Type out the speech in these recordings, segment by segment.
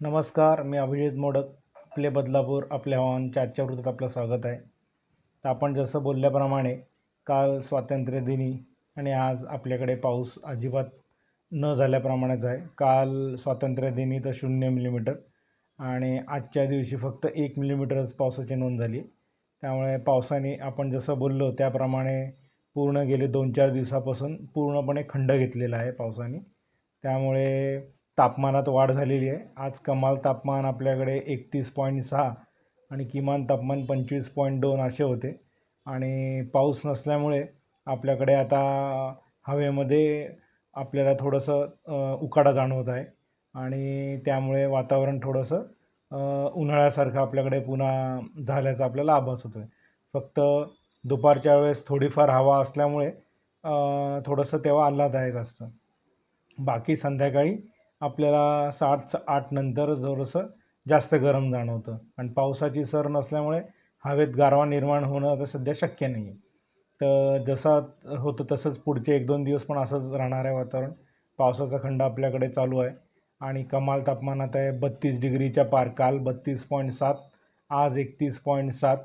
नमस्कार मी अभिजित मोडक आपले बदलापूर आपल्या हवामानच्या आजच्या वृत्तात आपलं स्वागत आहे. तर आपण जसं बोलल्याप्रमाणे काल स्वातंत्र्यदिनी आणि आज आपल्याकडे पाऊस अजिबात न झाल्याप्रमाणेच आहे. काल स्वातंत्र्यदिनी तर शून्य मिलीमीटर आणि आजच्या दिवशी फक्त एक मिलीमीटरच पावसाची नोंद झाली. त्यामुळे पावसाने आपण जसं बोललो त्याप्रमाणे पूर्ण गेले दोन चार दिवसापासून पूर्णपणे खंड घेतलेला आहे पावसाने. त्यामुळे तापमानात वाढ झालेली आहे. आज कमाल तापमान आपल्याकडे एकतीस पॉईंट सहा आणि किमान तापमान पंचवीस पॉईंट दोन असे होते. आणि पाऊस नसल्यामुळे आपल्याकडे आता हवेमध्ये आपल्याला थोडंसं उकाडा जाणवत आहे. आणि त्यामुळे वातावरण थोडंसं उन्हाळ्यासारखं आपल्याकडे पुन्हा झाल्याचा आपल्याला आभास होतो आहे फक्त दुपारच्या वेळेस थोडीफार हवा असल्यामुळे थोडंसं तेव्हा आल्हाददायक असतं. बाकी संध्याकाळी आपल्याला सात आठ नंतर थोडंसं जास्त गरम जाणवतं. आणि पावसाची सर नसल्यामुळे हवेत गारवा निर्माण होणं आता सध्या शक्य नाही आहे तर जसा होतं तसंच पुढचे एक दोन दिवस पण असंच राहणार आहे वातावरण. पावसाचा खंड आपल्याकडे चालू आहे. आणि कमाल तापमान आता आहे बत्तीस डिग्रीच्या पार काल बत्तीस पॉईंट सात आज एकतीस पॉईंट सात.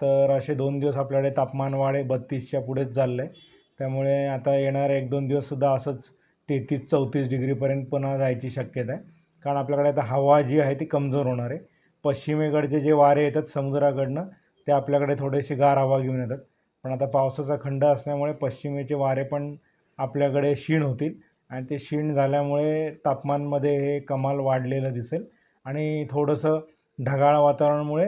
तर असे दोन दिवस आपल्याकडे तापमान वाढ आहे बत्तीसच्या पुढेच चाललं आहे त्यामुळे आता येणारे एक दोन दिवससुद्धा असंच तेहतीस चौतीस डिग्रीपर्यंत पुन्हा जायची शक्यता आहे. कारण आपल्याकडे आता हवा जी आहे ती कमजोर होणार आहे. पश्चिमेकडचे जे वारे येतात समुद्राकडनं ते आपल्याकडे थोडेसे गार हवा घेऊन येतात. पण आता पावसाचा खंड असल्यामुळे पश्चिमेचे वारे पण आपल्याकडे क्षीण होतील. आणि ते क्षीण झाल्यामुळे तापमानमध्ये हे कमाल वाढलेलं दिसेल. आणि थोडंसं ढगाळ वातावरणामुळे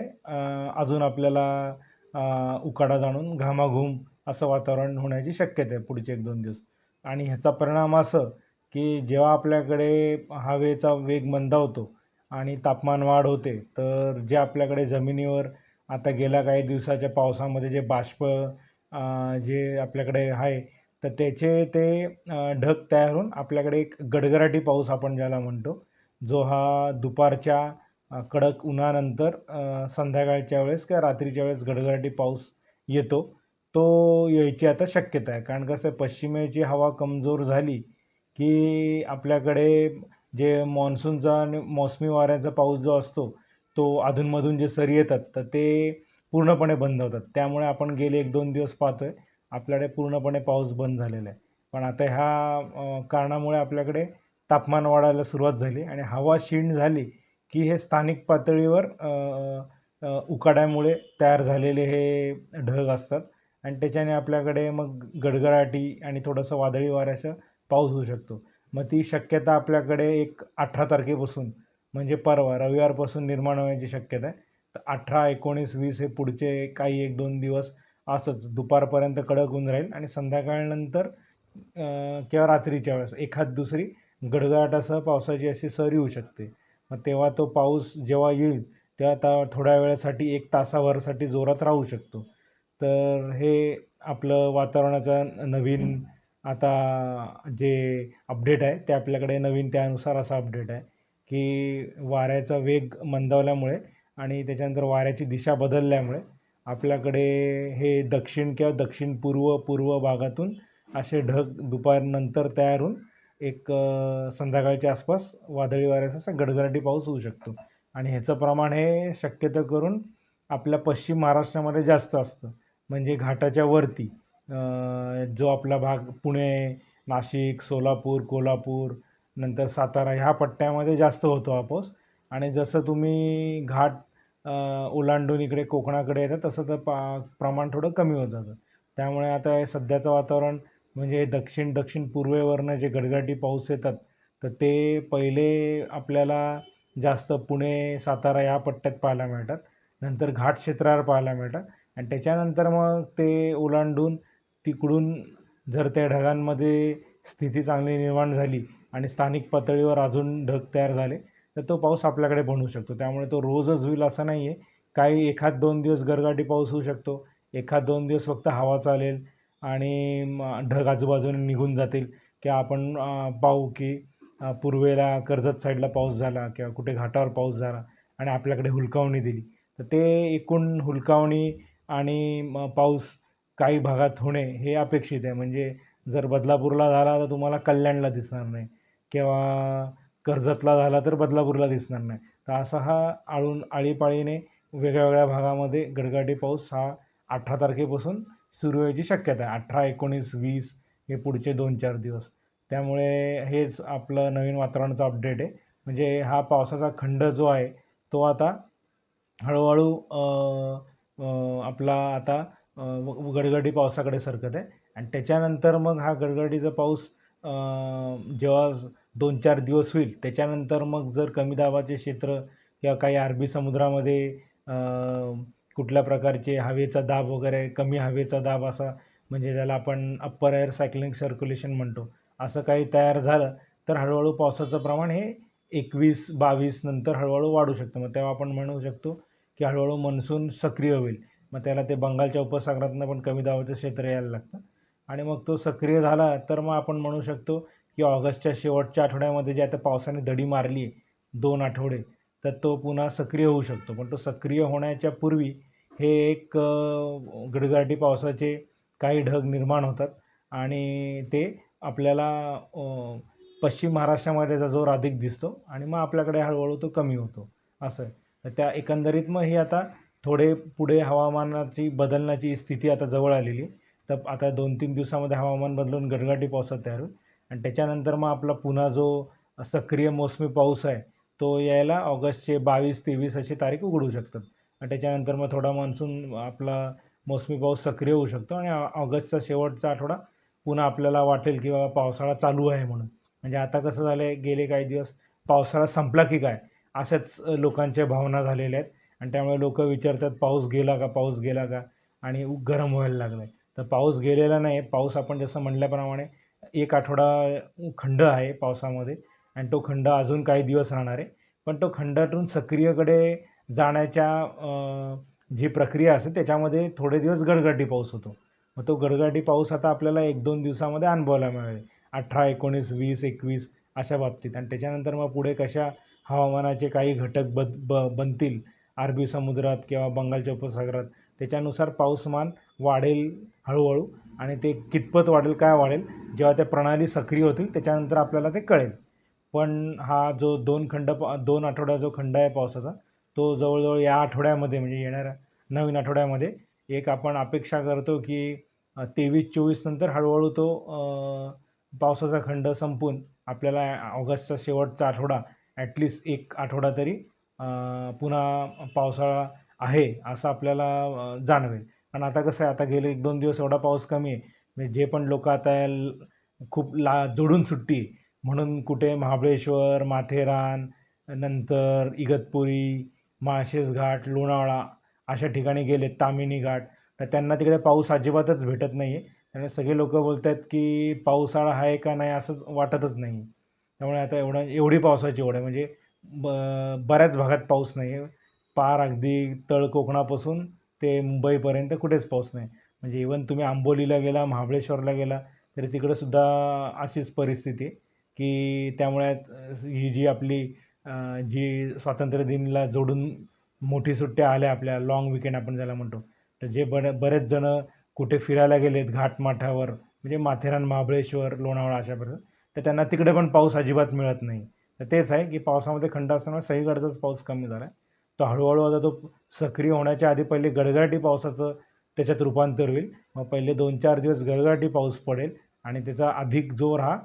अजून आपल्याला उकाडा जाणून घामाघूम असं वातावरण होण्याची शक्यता आहे पुढचे एक दोन दिवस. आणि ह्याचा परिणाम असं की जेव्हा आपल्याकडे हवेचा वेग मंदावतो आणि तापमान वाढ होते तर जे आपल्याकडे जमिनीवर आता गेल्या काही दिवसाच्या पावसामध्ये जे बाष्प जे आपल्याकडे आहे तर त्याचे ते ढग तयार होऊन आपल्याकडे एक गडगडाटी पाऊस आपण ज्याला म्हणतो जो हा दुपारच्या कडक उन्हानंतर संध्याकाळच्या वेळेस किंवा रात्रीच्या वेळेस गडगडाटी पाऊस येतो. तो यायची आता शक्यता आहे. कारण कसं आहे पश्चिमेची हवा कमजोर झाली की आपल्याकडे जे मॉन्सूनचा आणि मोसमी वाऱ्याचा पाऊस जो असतो तो अधूनमधून जे सरी येतात तर ते पूर्णपणे बंद होतात. त्यामुळे आपण गेले एक दोन दिवस पाहतो आहे आपल्याकडे पूर्णपणे पाऊस बंद झालेला आहे. पण आता ह्या कारणामुळे आपल्याकडे तापमान वाढायला सुरुवात झाली आणि हवा क्षीण झाली की हे स्थानिक पातळीवर उकाड्यामुळे तयार झालेले हे ढग असतात. आणि त्याच्याने आपल्याकडे मग गडगडाटी आणि थोडंसं वादळी वाऱ्याचा पाऊस होऊ शकतो. मग ती शक्यता आपल्याकडे एक अठरा तारखेपासून म्हणजे परवा रविवारपासून निर्माण होण्याची शक्यता आहे. तर अठरा एकोणीस वीस हे पुढचे काही एक दोन दिवस असंच दुपारपर्यंत कडक होऊन राहील आणि संध्याकाळनंतर किंवा रात्रीच्या वेळेस एखाद दुसरी गडगडाटासह पावसाची अशी सर येऊ शकते. मग तेव्हा तो पाऊस जेव्हा येईल तेव्हा आता थोड्या वेळासाठी एक तासाभरासाठी जोरात राहू शकतो. तर हे आपलं वातावरणाचा नवीन आता जे अपडेट आहे ते आपल्याकडे नवीन त्यानुसार असा अपडेट आहे की वाऱ्याचा वेग मंदावल्यामुळे आणि त्याच्यानंतर वाऱ्याची दिशा बदलल्यामुळे आपल्याकडे हे दक्षिण किंवा दक्षिण पूर्व पूर्व भागातून असे ढग दुपारनंतर तयार होऊन एक संध्याकाळच्या आसपास वादळी वाऱ्याचा असा गडगडाटी पाऊस होऊ शकतो. आणि ह्याचं प्रमाण हे शक्यतो करून आपल्या पश्चिम महाराष्ट्रामध्ये जास्त असतं. म्हणजे घाटाच्या वरती जो आपला भाग पुणे नाशिक सोलापूर कोल्हापूर नंतर सातारा ह्या पट्ट्यामध्ये जास्त होतो हा पाऊस. आणि जसं तुम्ही घाट ओलांडून इकडे कोकणाकडे येतं तसं तर पा प्रमाण थोडं कमी होत जातं. त्यामुळे आता हे सध्याचं वातावरण म्हणजे दक्षिण दक्षिण पूर्वेवरनं जे गडगडाटी पाऊस येतात तर ते पहिले आपल्याला जास्त पुणे सातारा ह्या पट्ट्यात पाहायला मिळतात. नंतर घाट क्षेत्रावर पाहायला मिळतात. आणि त्याच्यानंतर मग ते ओलांडून तिकडून जर त्या ढगांमध्ये स्थिती चांगली निर्माण झाली आणि स्थानिक पातळीवर अजून ढग तयार झाले तर तो पाऊस आपल्याकडे बनू शकतो. त्यामुळे तो रोजच होईल असं नाही आहे काही एखाद दोन दिवस गरगाटी पाऊस होऊ शकतो एखाद दोन दिवस फक्त हवा चालेल आणि ढग आजूबाजूने निघून जातील किंवा आपण पाहू की पूर्वेला कर्जत साईडला पाऊस झाला किंवा कुठे घाटावर पाऊस झाला आणि आपल्याकडे हुलकावणी दिली. तर ते एकूण हुलकावणी आणि मग पाऊस काही भागात होणे हे अपेक्षित आहे. म्हणजे जर बदलापूरला झाला तर तुम्हाला कल्याणला दिसणार नाही किंवा कर्जतला झाला तर बदलापूरला दिसणार नाही. तर असा हा आळून आळीपाळीने वेगळ्या भागामध्ये गडगडी पाऊस हा अठरा तारखेपासून सुरू व्हायची शक्यता आहे. अठरा एकोणीस वीस हे पुढचे दोन चार दिवस. त्यामुळे हेच आपलं नवीन वातावरणाचं अपडेट आहे. म्हणजे हा पावसाचा खंड जो आहे तो आता हळूहळू आपला आता व- गडगडी पावसाकडे सरकत आहे. आणि त्याच्यानंतर मग हा गडगडीचा पाऊस जेव्हा दोन चार दिवस होईल त्याच्यानंतर मग जर कमी दाबाचे क्षेत्र किंवा काही अरबी समुद्रामध्ये कुठल्या प्रकारचे हवेचा दाब वगैरे कमी हवेचा दाब असा म्हणजे ज्याला आपण अप्पर एअर सायक्लिंग सर्क्युलेशन म्हणतो असं काही तयार झालं तर हळूहळू पावसाचं प्रमाण हे एकवीस बावीस नंतर हळूहळू वाढू शकतं. मग तेव्हा आपण म्हणू शकतो की हळूहळू मनसून सक्रिय होईल. मग त्याला ते बंगालच्या उपसागरातनं पण कमी दाबाचं क्षेत्र यायला लागतं. आणि मग तो सक्रिय झाला तर मग आपण म्हणू शकतो की ऑगस्टच्या शेवटच्या आठवड्यामध्ये जे आता पावसाने दडी मारली आहे दोन आठवडे तर तो पुन्हा सक्रिय होऊ शकतो. पण तो सक्रिय होण्याच्या पूर्वी हे एक गडगडाटी पावसाचे काही ढग निर्माण होतात. आणि ते आपल्याला पश्चिम महाराष्ट्रामध्ये त्याचा जोर अधिक दिसतो आणि मग आपल्याकडे हळूहळू तो कमी होतो. असं आहे. तर त्या एकंदरीत मग ही आता थोडे पुढे हवामानाची बदलण्याची स्थिती आता जवळ आलेली. आहे तर आता दोन तीन दिवसामध्ये हवामान बदलून गडगाटी पावसात तयार होईल. आणि त्याच्यानंतर मग आपला पुन्हा जो सक्रिय मोसमी पाऊस आहे तो यायला ऑगस्टचे बावीस तेवीस अशी तारीख उघडू शकतात. आणि त्याच्यानंतर मग थोडा मान्सून आपला मोसमी पाऊस सक्रिय होऊ शकतो. आणि ऑगस्टचा शेवटचा आठवडा पुन्हा आपल्याला वाटेल की बाबा पावसाळा चालू आहे म्हणून. म्हणजे आता कसं झालं आहे गेले काही दिवस पावसाळा संपला की काय? अशाच लोकांच्या भावना झालेल्या आहेत. आणि त्यामुळे लोक विचारतात पाऊस गेला का? पाऊस गेला का? आणि गरम व्हायला लागलं आहे तर पाऊस गेलेला नाही पाऊस आपण जसं म्हटल्याप्रमाणे एक आठवडा खंड आहे पावसामध्ये. आणि तो खंड अजून काही दिवस राहणार आहे. पण तो खंडातून सक्रियकडे जाण्याच्या जी प्रक्रिया असते त्याच्यामध्ये थोडे दिवस गडगडी पाऊस होतो. मग तो गडगडी पाऊस आता आपल्याला एक दोन दिवसामध्ये अनुभवायला मिळेल. अठरा एकोणीस वीस एकवीस अशा बाबतीत. आणि त्याच्यानंतर मग पुढे कशा हवामानाचे काही घटक बद ब बनतील. अरबी समुद्रात किंवा बंगालच्या उपसागरात. त्याच्यानुसार पाऊसमान वाढेल हळूहळू आणि ते कितपत वाढेल काय वाढेल जेव्हा त्या प्रणाली सक्रिय होतील त्याच्यानंतर आपल्याला ते कळेल. पण हा जो दोन खंड पा दोन आठवडा जो खंड आहे पावसाचा तो जवळजवळ या आठवड्यामध्ये म्हणजे येणाऱ्या नवीन आठवड्यामध्ये एक आपण अपेक्षा करतो की तेवीस चोवीस नंतर हळूहळू तो पावसाचा खंड संपून आपल्याला ऑगस्टचा शेवटचा आठवडा ॲटलिस्ट एक आठवडा तरी पुन्हा पावसाळा आहे असं आपल्याला जाणवेल. पण आता कसं आहे आता गेले एक दोन दिवस एवढा पाऊस कमी आहे. म्हणजे जे पण लोक आता खूप ला जोडून सुट्टी म्हणून कुठे महाबळेश्वर माथेरान नंतर इगतपुरी माळशेज घाट लोणावळा अशा ठिकाणी गेले तामिनी घाट. तर त्यांना तिकडे पाऊस अजिबातच भेटत नाही आहे त्यामुळे सगळे लोक बोलत आहेत की पावसाळा आहे का नाही असंच वाटतच नाही त्यामुळे आता एवढं एवढी पावसाची ओढ आहे. म्हणजे ब बऱ्याच भागात पाऊस नाही आहे. पार अगदी तळ कोकणापासून ते मुंबईपर्यंत कुठेच पाऊस नाही. म्हणजे इवन तुम्ही आंबोलीला गेला महाबळेश्वरला गेला तरी तिकडंसुद्धा अशीच परिस्थिती की त्यामुळे ही जी आपली जी स्वातंत्र्य दिनला जोडून मोठी सुट्ट्या आल्या आपल्या लाँग विकेंड आपण ज्याला म्हणतो तर जे बरे बरेच जणं कुठे फिरायला गेलेत घाटमाठावर म्हणजे माथेरान महाबळेश्वर लोणावळा अशा प्रकारे तर त्यांना तिकडे पण पाऊस अजिबात मिळत नाही. तर तेच आहे की पावसामध्ये खंड असताना सगळीकडचाच पाऊस कमी झाला आहे. तो हळूहळू आता तो सक्रिय होण्याच्या आधी पहिले गडगडाटी पावसाचं त्याच्यात रूपांतर होईल. मग पहिले दोन चार दिवस गडगडाटी पाऊस पडेल आणि त्याचा अधिक जोर हा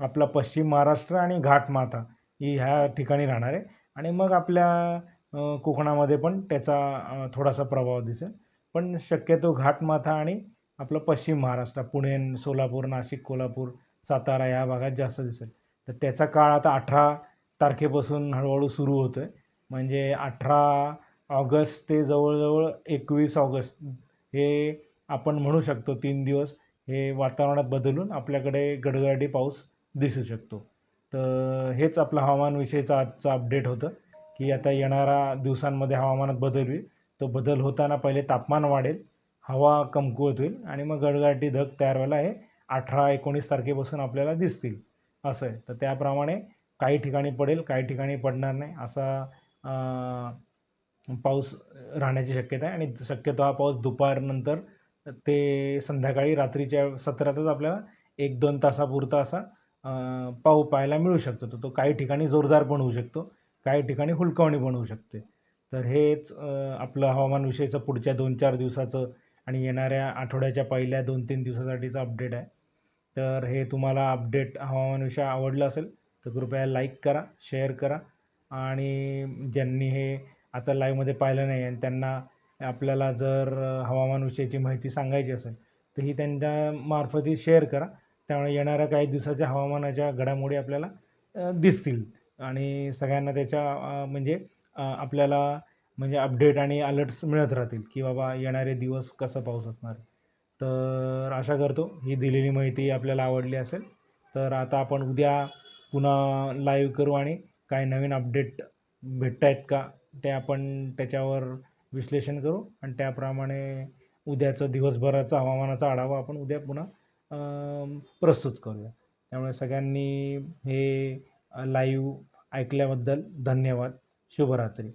आपला पश्चिम महाराष्ट्र आणि घाटमाथा ही ह्या ठिकाणी राहणार आहे. आणि मग आपल्या कोकणामध्ये पण त्याचा थोडासा प्रभाव दिसेल. पण शक्यतो घाटमाथा आणि आपलं पश्चिम महाराष्ट्र पुणे सोलापूर नाशिक कोल्हापूर सातारा या भागात जास्त दिसेल. तर त्याचा काळ आता अठरा तारखेपासून हळूहळू सुरू होतो आहे म्हणजे अठरा ऑगस्ट ते जवळजवळ एकवीस ऑगस्ट हे आपण म्हणू शकतो तीन दिवस हे वातावरणात बदलून आपल्याकडे गडगडाटी पाऊस दिसू शकतो. तर हेच आपलं हवामानविषयीचं आजचं अपडेट होतं की आता येणाऱ्या दिवसांमध्ये हवामानात बदल होईल. तो बदल होताना पहिले तापमान वाढेल हवा कमकुवत होईल आणि मग गडगडाटी धग तयार व्हायला हे अठरा एकोणीस तारखेपासून आपल्याला दिसतील. असं आहे. तर त्याप्रमाणे काही ठिकाणी पडेल काही ठिकाणी पडणार नाही असा पाऊस राहण्याची शक्यता आहे. आणि शक्यतो हा पाऊस दुपारनंतर ते संध्याकाळी रात्रीच्या सत्रातच आपल्याला एक दोन तासापुरता असा पाऊ पाहायला मिळू शकतो. तर तो काही ठिकाणी जोरदार पण होऊ शकतो काही ठिकाणी हुलकावणी पण होऊ शकते. तर हेच आपलं हवामानविषयीचं पुढच्या दोन चार दिवसाचं आणि येणाऱ्या आठवड्याच्या पहिल्या दोन तीन दिवसासाठीचं अपडेट आहे. तर हे तुम्हाला अपडेट हवामानविषयी आवडलं असेल तर कृपया लाईक करा शेअर करा. आणि ज्यांनी हे आता लाईव्हमध्ये पाहिलं नाही आणि त्यांना आपल्याला जर हवामानविषयीची माहिती सांगायची असेल तर ही त्यांच्या मार्फतही शेअर करा. त्यामुळे येणाऱ्या काही दिवसाच्या हवामानाच्या घडामोडी आपल्याला दिसतील. आणि सगळ्यांना त्याच्या म्हणजे आपल्याला म्हणजे अपडेट आणि अलर्ट्स मिळत राहतील की बाबा येणारे दिवस कसं पाऊस असणार तर आशा करतो ही दिलेली माहिती आपल्याला आवडली असेल. तर आता आपण उद्या पुन्हा लाईव्ह करू आणि काय नवीन अपडेट भेटत आहेत का ते आपण त्याच्यावर विश्लेषण करू. आणि त्याप्रमाणे उद्याचं दिवसभराचा हवामानाचा आढावा आपण उद्या पुन्हा प्रस्तुत करूया. त्यामुळे सगळ्यांनी हे लाईव्ह ऐकल्याबद्दल धन्यवाद. शुभरात्री.